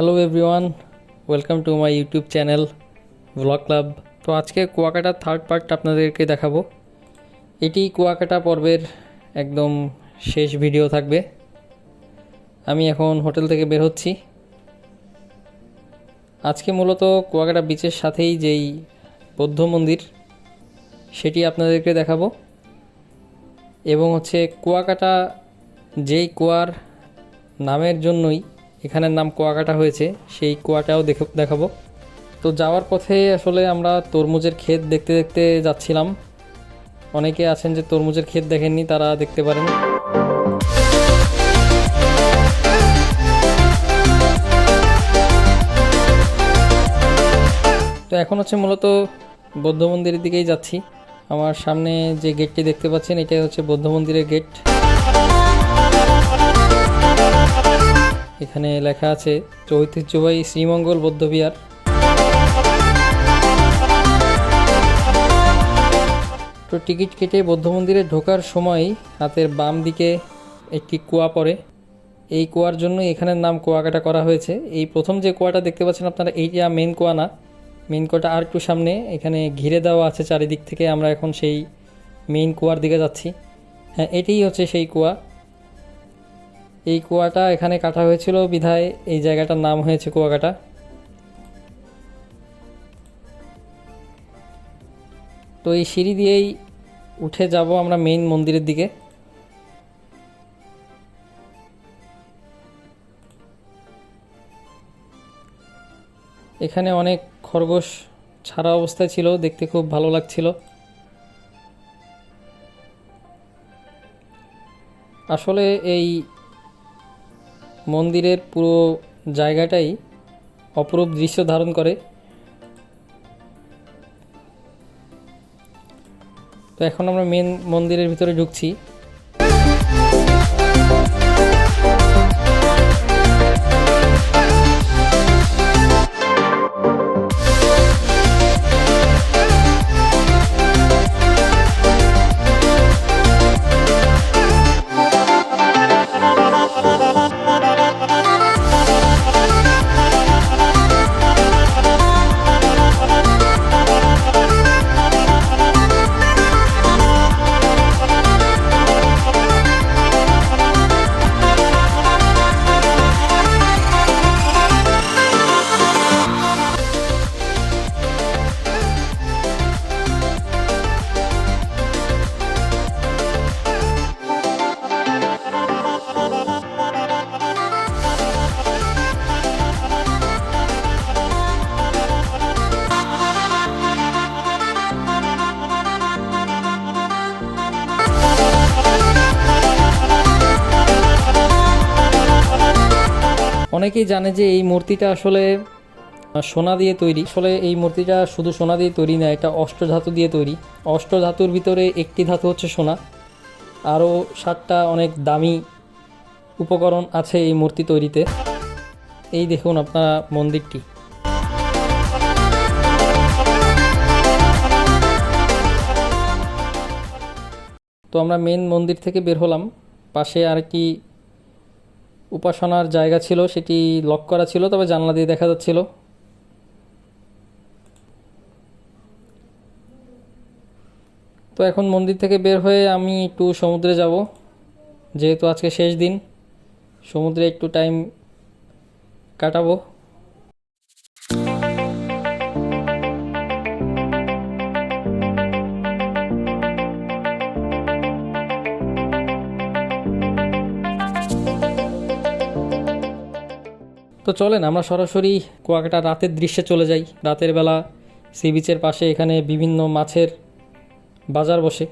Hello everyone welcome to my YouTube channel vlog club তো আজকে কুয়াকাটার third part আপনাদেরকে দেখাবো। এটি কুয়াকাটা পর্বের একদম শেষ ভিডিও থাকবে। আমি এখন হোটেল থেকে বের হচ্ছি। আজকে মূলত কুয়াকাটা বিচের সাথেই যেই বৌদ্ধ মন্দির, সেটি আপনাদেরকে দেখাবো। এবং হচ্ছে কুয়াকাটা যেই কুয়ার নামের জন্যই এখানের নাম কুয়াকাটা হয়েছে, সেই কুয়াটাও দেখে দেখাবো। তো যাওয়ার পথে আসলে আমরা তরমুজের ক্ষেত দেখতে দেখতে যাচ্ছিলাম। অনেকে আছেন যে তরমুজের ক্ষেত দেখেননি, তারা দেখতে পারেন। তো এখন হচ্ছে মূলত বৌদ্ধ মন্দিরের দিকেই যাচ্ছি। আমার সামনে যে গেটটি দেখতে পাচ্ছেন, এটাই হচ্ছে বৌদ্ধ মন্দিরের গেট এখানে লেখা আছে ঐতিহ্যবাহী শ্রীমঙ্গল বৌদ্ধবিহার। তো টিকিট কেটে বৌদ্ধ মন্দিরে ঢোকার সময় হাতের বাম দিকে একটি কুয়া পড়ে। এই কুয়ার জন্য এখানের নাম কুয়াকাটা করা হয়েছে। এই প্রথম যে কুয়াটা দেখতে পাচ্ছেন আপনারা, এইটা মেন কুয়া না। মেন কুয়াটা আর একটু সামনে, এখানে ঘিরে দেওয়া আছে চারিদিক থেকে। আমরা এখন সেই মেইন কুয়ার দিকে যাচ্ছি। হ্যাঁ এটিই হচ্ছে সেই কুয়া। এই কুয়াটা এখানে কাটা হয়েছিল, বিধায় এই জায়গাটার নাম হয়েছে কুয়াকাটা। তো এই সিঁড়ি দিয়েই উঠে যাব আমরা মেইন মন্দিরের দিকে। এখানে অনেক খরগোশ ছাড়া অবস্থায় ছিল, দেখতে খুব ভালো লাগছিল। আসলে এই মন্দিরের পুরো জায়গাটাই অপরূপ দৃশ্য ধারণ করে। তো এখন আমরা মেন মন্দিরের ভিতরে ঢুকছি। অনেকেই জানে যে এই মূর্তিটা আসলে সোনা দিয়ে তৈরি। আসলে এই মূর্তিটা শুধু সোনা দিয়ে তৈরি না, এটা অষ্টধাতু দিয়ে তৈরি। অষ্টধাতুর ভিতরে একটি ধাতু হচ্ছে সোনা। আরও সাতটা অনেক দামি উপকরণ আছে এই মূর্তি তৈরিতে। এই দেখুন আপনারা মন্দিরটি। তো আমরা মেন মন্দির থেকে বের হলাম। পাশে আর কি উপাসনার জায়গা ছিল, সেটি লক করা ছিল, তবে জানলা দিয়ে দেখা যাচ্ছিল। তো এখন মন্দির থেকে বের হয়ে আমি একটু সমুদ্রে যাব। যেহেতু আজকে শেষ দিন, সমুদ্রে একটু টাইম কাটাবো। তো চলেন, আমরা সরাসরি কুয়াকাটা রাতের দৃশ্যে চলে যাই। রাতের বেলা সি বিচের পাশে এখানে বিভিন্ন মাছের বাজার বসে।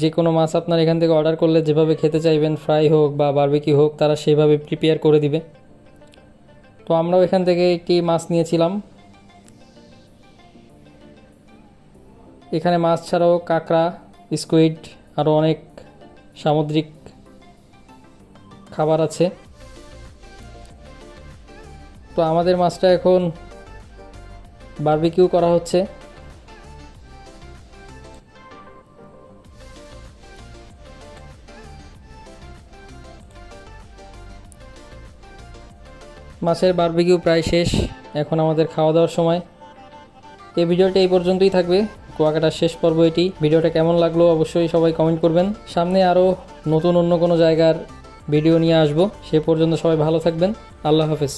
যে কোনো মাছ আপনার এখান থেকে অর্ডার করলে যেভাবে খেতে চাইবেন, ফ্রাই হোক বা বারবিকি হোক, তারা সেভাবে প্রিপেয়ার করে দিবে। তো আমরাও এখান থেকে একটি মাছ নিয়েছিলাম। এখানে মাছ ছাড়াও কাঁকড়া স্কুইড আরও অনেক সামুদ্রিক খাবার আছে। তো আমাদের মাছটা এখন বারবিকিউ করা হচ্ছে। মাছের বারবিকিউ প্রায় শেষ, এখন আমাদের খাওয়া দাওয়ার সময়। এই ভিডিওটা এই পর্যন্তই থাকবে, কুয়াকাটার শেষ পর্ব এটি। ভিডিওটা কেমন লাগল অবশ্যই সবাই কমেন্ট করবেন। সামনে আরও নতুন অন্য কোনো জায়গার ভিডিও নিয়ে আসব। সে পর্যন্ত সবাই ভালো থাকবেন। আল্লাহ হাফেজ।